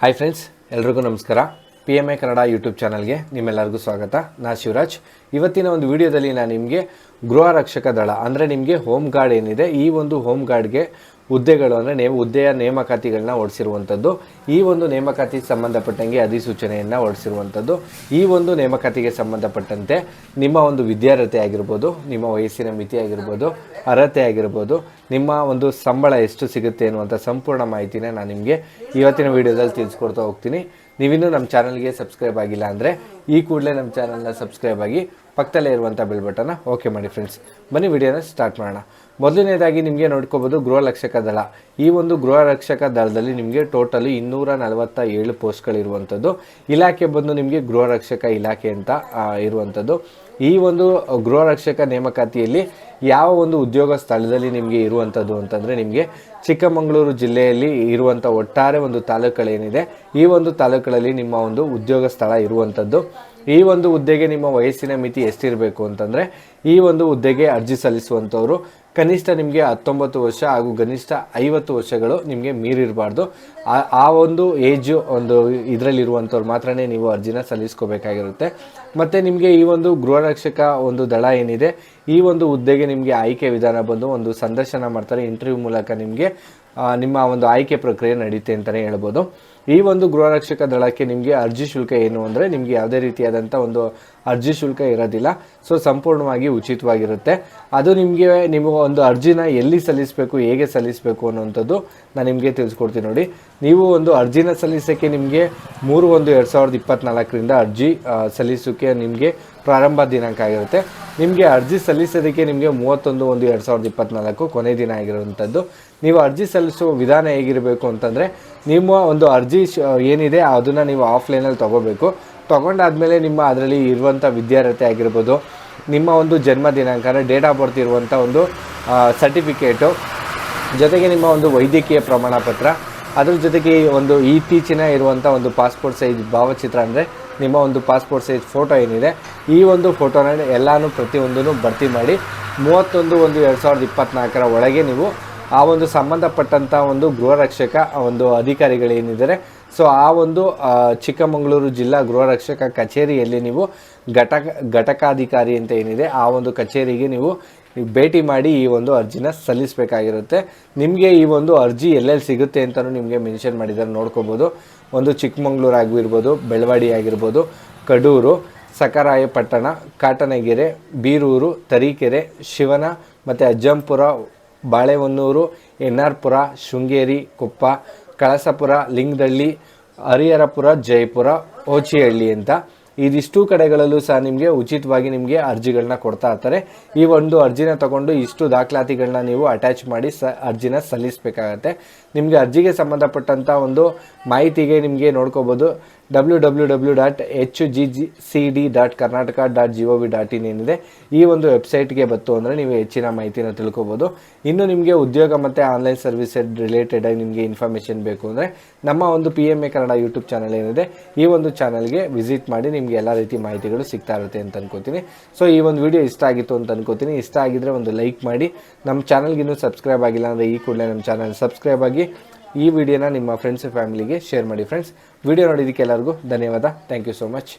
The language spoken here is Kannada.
ಹಾಯ್ ಫ್ರೆಂಡ್ಸ್ ಎಲ್ರಿಗೂ ನಮಸ್ಕಾರ. P M I Kannada YouTube ಚಾನಲ್ಗೆ ನಿಮ್ಮೆಲ್ಲರಿಗೂ ಸ್ವಾಗತ. ನಾ ಶಿವರಾಜ್. ಇವತ್ತಿನ ಒಂದು ವಿಡಿಯೋದಲ್ಲಿ ನಾನು ನಿಮಗೆ ಗೃಹ ರಕ್ಷಕ ದಳ, ಅಂದರೆ ನಿಮಗೆ ಹೋಮ್ ಗಾರ್ಡ್ ಏನಿದೆ, ಈ ಒಂದು ಹೋಮ್ ಗಾರ್ಡ್ಗೆ ಹುದ್ದೆಗಳು ಅಂದರೆ ನೇಮ ಹುದ್ದೆಯ ನೇಮಕಾತಿಗಳನ್ನ ಹೊರಡಿಸಿರುವಂಥದ್ದು ಈ ಒಂದು ನೇಮಕಾತಿಗೆ ಸಂಬಂಧಪಟ್ಟಂಗೆ ಅಧಿಸೂಚನೆಯನ್ನು ಹೊರಡಿಸಿರುವಂಥದ್ದು ಈ ಒಂದು ನೇಮಕಾತಿಗೆ ಸಂಬಂಧಪಟ್ಟಂತೆ ನಿಮ್ಮ ಒಂದು ವಿದ್ಯಾರ್ಹತೆ ಆಗಿರ್ಬೋದು, ನಿಮ್ಮ ವಯಸ್ಸಿನ ಮಿತಿ ಆಗಿರ್ಬೋದು, ಅರ್ಹತೆ ಆಗಿರ್ಬೋದು, ನಿಮ್ಮ ಒಂದು ಸಂಬಳ ಎಷ್ಟು ಸಿಗುತ್ತೆ ಅನ್ನುವಂಥ ಸಂಪೂರ್ಣ ಮಾಹಿತಿನ ನಾನು ನಿಮಗೆ ಇವತ್ತಿನ ವಿಡಿಯೋದಲ್ಲಿ ತಿಳಿಸ್ಕೊಡ್ತಾ ಹೋಗ್ತೀನಿ. ನೀವಿನ್ನೂ ನಮ್ಮ ಚಾನಲ್ಗೆ ಸಬ್ಸ್ಕ್ರೈಬ್ ಆಗಿಲ್ಲ ಅಂದರೆ ಈ ಕೂಡಲೇ ನಮ್ಮ ಚಾನಲ್ನ ಸಬ್ಸ್ಕ್ರೈಬ್ ಆಗಿ ಪಕ್ಕದಲ್ಲೇ ಇರುವಂಥ ಬೆಲ್ ಬಟನ್ನ ಓಕೆ ಮಾಡಿ ಫ್ರೆಂಡ್ಸ್ ಬನ್ನಿ ವಿಡಿಯೋನ ಸ್ಟಾರ್ಟ್ ಮಾಡೋಣ. ಮೊದಲನೇದಾಗಿ ನಿಮಗೆ ನೋಡ್ಕೋಬೋದು ಗೃಹ ರಕ್ಷಕ ದಳ. ಈ ಒಂದು ಗೃಹ ರಕ್ಷಕ ದಳದಲ್ಲಿ ನಿಮಗೆ ಟೋಟಲಿ ಇನ್ನೂರ ನಲವತ್ತ ಏಳು ಪೋಸ್ಟ್ಗಳಿರುವಂಥದ್ದು ಇಲಾಖೆ ಬಂದು ನಿಮಗೆ ಗೃಹ ರಕ್ಷಕ ಇಲಾಖೆ ಅಂತ ಇರುವಂಥದ್ದು ಈ ಒಂದು ಗೃಹ ರಕ್ಷಕ ನೇಮಕಾತಿಯಲ್ಲಿ ಯಾವ ಒಂದು ಉದ್ಯೋಗ ಸ್ಥಳದಲ್ಲಿ ನಿಮಗೆ ಇರುವಂಥದ್ದು ಅಂತಂದರೆ ನಿಮಗೆ ಚಿಕ್ಕಮಗಳೂರು ಜಿಲ್ಲೆಯಲ್ಲಿ ಇರುವಂಥ ಒಟ್ಟಾರೆ ಒಂದು ತಾಲೂಕುಗಳೇನಿದೆ, ಈ ಒಂದು ತಾಲೂಕುಗಳಲ್ಲಿ ನಿಮ್ಮ ಒಂದು ಉದ್ಯೋಗ ಸ್ಥಳ ಇರುವಂಥದ್ದು ಈ ಒಂದು ಹುದ್ದೆಗೆ ನಿಮ್ಮ ವಯಸ್ಸಿನ ಮಿತಿ ಎಷ್ಟಿರಬೇಕು ಅಂತಂದರೆ ಈ ಒಂದು ಹುದ್ದೆಗೆ ಅರ್ಜಿ ಸಲ್ಲಿಸುವಂಥವ್ರು ಕನಿಷ್ಠ ನಿಮಗೆ ಹತ್ತೊಂಬತ್ತು ವರ್ಷ ಹಾಗೂ ಕನಿಷ್ಠ ಐವತ್ತು ವರ್ಷಗಳು ನಿಮಗೆ ಮೀರಿರಬಾರ್ದು. ಆ- ಒಂದು ಏಜು, ಒಂದು ಇದರಲ್ಲಿರುವಂಥವ್ರು ಮಾತ್ರ ನೀವು ಅರ್ಜಿನ ಸಲ್ಲಿಸ್ಕೋಬೇಕಾಗಿರುತ್ತೆ. ಮತ್ತು ನಿಮಗೆ ಈ ಒಂದು ಗೃಹರಕ್ಷಕ ಒಂದು ದಳ ಏನಿದೆ, ಈ ಒಂದು ಹುದ್ದೆಗೆ ನಿಮಗೆ ಆಯ್ಕೆ ವಿಧಾನ ಬಂದು ಒಂದು ಸಂದರ್ಶನ ಮಾಡ್ತಾರೆ, ಇಂಟರ್ವ್ಯೂ ಮೂಲಕ ನಿಮಗೆ ನಿಮ್ಮ ಒಂದು ಆಯ್ಕೆ ಪ್ರಕ್ರಿಯೆ ನಡೀತೆ ಅಂತಲೇ ಹೇಳ್ಬೋದು. ಈ ಒಂದು ಗೃಹ ರಕ್ಷಕ ದಳಕ್ಕೆ ನಿಮಗೆ ಅರ್ಜಿ ಶುಲ್ಕ ಏನು ಅಂದರೆ ನಿಮಗೆ ಯಾವುದೇ ರೀತಿಯಾದಂಥ ಒಂದು ಅರ್ಜಿ ಶುಲ್ಕ ಇರೋದಿಲ್ಲ. ಸೊ ಸಂಪೂರ್ಣವಾಗಿ ಉಚಿತವಾಗಿರುತ್ತೆ. ಅದು ನಿಮಗೆ ನಿಮ್ಮ ಒಂದು ಅರ್ಜಿನ ಎಲ್ಲಿ ಸಲ್ಲಿಸಬೇಕು, ಹೇಗೆ ಸಲ್ಲಿಸಬೇಕು ಅನ್ನೋಂಥದ್ದು ನಾನು ನಿಮಗೆ ತಿಳಿಸ್ಕೊಡ್ತೀನಿ ನೋಡಿ. ನೀವು ಒಂದು ಅರ್ಜಿನ ಸಲ್ಲಿಸೋಕ್ಕೆ ನಿಮಗೆ ಮೂರು ಒಂದು ಎರಡು ಸಾವಿರದ ಇಪ್ಪತ್ತ್ನಾಲ್ಕರಿಂದ ಅರ್ಜಿ ಸಲ್ಲಿಸೋಕ್ಕೆ ನಿಮಗೆ ಪ್ರಾರಂಭ ದಿನಾಂಕ ಆಗಿರುತ್ತೆ. ನಿಮಗೆ ಅರ್ಜಿ ಸಲ್ಲಿಸೋದಕ್ಕೆ ನಿಮಗೆ ಮೂವತ್ತೊಂದು ಒಂದು ಎರಡು ಸಾವಿರದ ಇಪ್ಪತ್ತ್ನಾಲ್ಕು ಕೊನೆ ದಿನ ಆಗಿರುವಂಥದ್ದು. ನೀವು ಅರ್ಜಿ ಸಲ್ಲಿಸುವ ವಿಧಾನ ಹೇಗಿರಬೇಕು ಅಂತಂದರೆ, ನಿಮ್ಮ ಒಂದು ಅರ್ಜಿ ಏನಿದೆ ಅದನ್ನು ನೀವು ಆಫ್ಲೈನಲ್ಲಿ ತೊಗೋಬೇಕು. ತೊಗೊಂಡಾದಮೇಲೆ ನಿಮ್ಮ ಅದರಲ್ಲಿ ಇರುವಂಥ ವಿದ್ಯಾರ್ಹತೆ ಆಗಿರ್ಬೋದು, ನಿಮ್ಮ ಒಂದು ಜನ್ಮ ದಿನಾಂಕ, ಅಂದರೆ ಡೇಟ್ ಆಫ್ ಬರ್ತ್ ಇರುವಂಥ ಒಂದು ಸರ್ಟಿಫಿಕೇಟು ಜೊತೆಗೆ ನಿಮ್ಮ ಒಂದು ವೈದ್ಯಕೀಯ ಪ್ರಮಾಣ ಪತ್ರ ಅದ್ರ ಜೊತೆಗೆ ಒಂದು ಇತ್ತೀಚಿನ ಇರುವಂಥ ಒಂದು ಪಾಸ್ಪೋರ್ಟ್ ಸೈಜ್ ಭಾವಚಿತ್ರ ಅಂದರೆ ನಿಮ್ಮ ಒಂದು ಪಾಸ್ಪೋರ್ಟ್ ಸೈಜ್ ಫೋಟೋ ಏನಿದೆ, ಈ ಒಂದು ಫೋಟೋನ ಎಲ್ಲನೂ ಪ್ರತಿಯೊಂದನ್ನು ಭರ್ತಿ ಮಾಡಿ ಮೂವತ್ತೊಂದು ಒಂದು ಎರಡು ಸಾವಿರದ ಇಪ್ಪತ್ತ್ನಾಲ್ಕರ ಒಳಗೆ ನೀವು ಆ ಒಂದು ಸಂಬಂಧಪಟ್ಟಂಥ ಒಂದು ಗೃಹ ರಕ್ಷಕ ಒಂದು ಅಧಿಕಾರಿಗಳೇನಿದ್ದಾರೆ ಸೊ ಆ ಒಂದು ಚಿಕ್ಕಮಗಳೂರು ಜಿಲ್ಲಾ ಗೃಹ ರಕ್ಷಕ ಕಚೇರಿಯಲ್ಲಿ ನೀವು ಘಟಕ, ಘಟಕಾಧಿಕಾರಿ ಅಂತ ಏನಿದೆ, ಆ ಒಂದು ಕಚೇರಿಗೆ ನೀವು ಭೇಟಿ ಮಾಡಿ ಈ ಒಂದು ಅರ್ಜಿನ ಸಲ್ಲಿಸಬೇಕಾಗಿರುತ್ತೆ. ನಿಮಗೆ ಈ ಒಂದು ಅರ್ಜಿ ಎಲ್ಲೆಲ್ಲಿ ಸಿಗುತ್ತೆ ಅಂತಲೂ ನಿಮಗೆ ಮೆನ್ಷನ್ ಮಾಡಿದ್ದಾರೆ, ನೋಡ್ಕೋಬೋದು. ಒಂದು ಚಿಕ್ಕಮಗಳೂರು ಆಗಿರ್ಬೋದು, ಬೆಳವಾಡಿ ಆಗಿರ್ಬೋದು, ಕಡೂರು ಸಕರಾಯಪಟ್ಟಣ ಕಾಟನಗೆರೆ, ಬೀರೂರು, ತರೀಕೆರೆ, ಶಿವನ ಮತ್ತು ಅಜ್ಜಂಪುರ, ಬಾಳೆಹೊನ್ನೂರು ಎನ್ ಶೃಂಗೇರಿ, ಕೊಪ್ಪ, ಕಳಸಪುರ, ಲಿಂಗದಳ್ಳಿ ಹರಿಹರಪುರ ಜಯಪುರ ಓಚಿಹಳ್ಳಿ ಅಂತ ಇದಿಷ್ಟು ಕಡೆಗಳಲ್ಲೂ ಸಹ ನಿಮಗೆ ಉಚಿತವಾಗಿ ನಿಮಗೆ ಅರ್ಜಿಗಳನ್ನ ಕೊಡ್ತಾ ಇರ್ತಾರೆ. ಈ ಒಂದು ಅರ್ಜಿನ ತಗೊಂಡು ಇಷ್ಟು ದಾಖಲಾತಿಗಳನ್ನ ನೀವು ಅಟ್ಯಾಚ್ ಮಾಡಿ ಸ, ಅರ್ಜಿನ ಸಲ್ಲಿಸಬೇಕಾಗತ್ತೆ. ನಿಮಗೆ ಅರ್ಜಿಗೆ ಸಂಬಂಧಪಟ್ಟಂಥ ಒಂದು ಮಾಹಿತಿಗೆ ನಿಮಗೆ ನೋಡ್ಕೋಬೋದು. W W W dot H G G C D dot Karnataka dot G O V dot in ಏನಿದೆ. ಈ ಒಂದು ವೆಬ್ಸೈಟ್ಗೆ ಬತ್ತು ಅಂದರೆ ನೀವು ಹೆಚ್ಚಿನ ಮಾಹಿತಿನ ತಿಳ್ಕೊಬೋದು. ಇನ್ನು ನಿಮಗೆ ಉದ್ಯೋಗ ಮತ್ತು ಆನ್ಲೈನ್ ಸರ್ವಿಸ್ ರಿಲೇಟೆಡಾಗಿ ನಿಮಗೆ ಇನ್ಫಾರ್ಮೇಷನ್ ಬೇಕು ಅಂದರೆ ನಮ್ಮ ಒಂದು P M A Kannada YouTube channel ಏನಿದೆ, ಈ ಒಂದು ಚಾನಲ್ಗೆ ವಿಸಿಟ್ ಮಾಡಿ ನಿಮಗೆ ಎಲ್ಲ ರೀತಿ ಮಾಹಿತಿಗಳು ಸಿಗ್ತಾ ಇರುತ್ತೆ ಅಂತ ಅನ್ಕೋತೀನಿ. ಸೊ ಈ ಒಂದು ವಿಡಿಯೋ ಇಷ್ಟ ಆಗಿತ್ತು ಅಂತ ಅನ್ಕೋತೀನಿ. ಇಷ್ಟ ಆಗಿದ್ದರೆ ಒಂದು ಲೈಕ್ ಮಾಡಿ. ನಮ್ಮ ಚಾನಲ್ಗಿನ್ನೂ ಸಬ್ಸ್ಕ್ರೈಬ್ ಆಗಿಲ್ಲ ಅಂದರೆ ಈ ಕೂಡಲೇ ನಮ್ಮ ಚಾನಲ್ ಸಬ್ಸ್ಕ್ರೈಬ್ ಆಗಿ ಈ ವಿಡಿಯೋನ ನಿಮ್ಮ ಫ್ರೆಂಡ್ಸ್ ಫ್ಯಾಮಿಲಿಗೆ ಶೇರ್ ಮಾಡಿ ಫ್ರೆಂಡ್ಸ್ ವಿಡಿಯೋ ನೋಡಿದ್ದಕ್ಕೆ ಎಲ್ಲರಿಗೂ ಧನ್ಯವಾದ. Thank you so much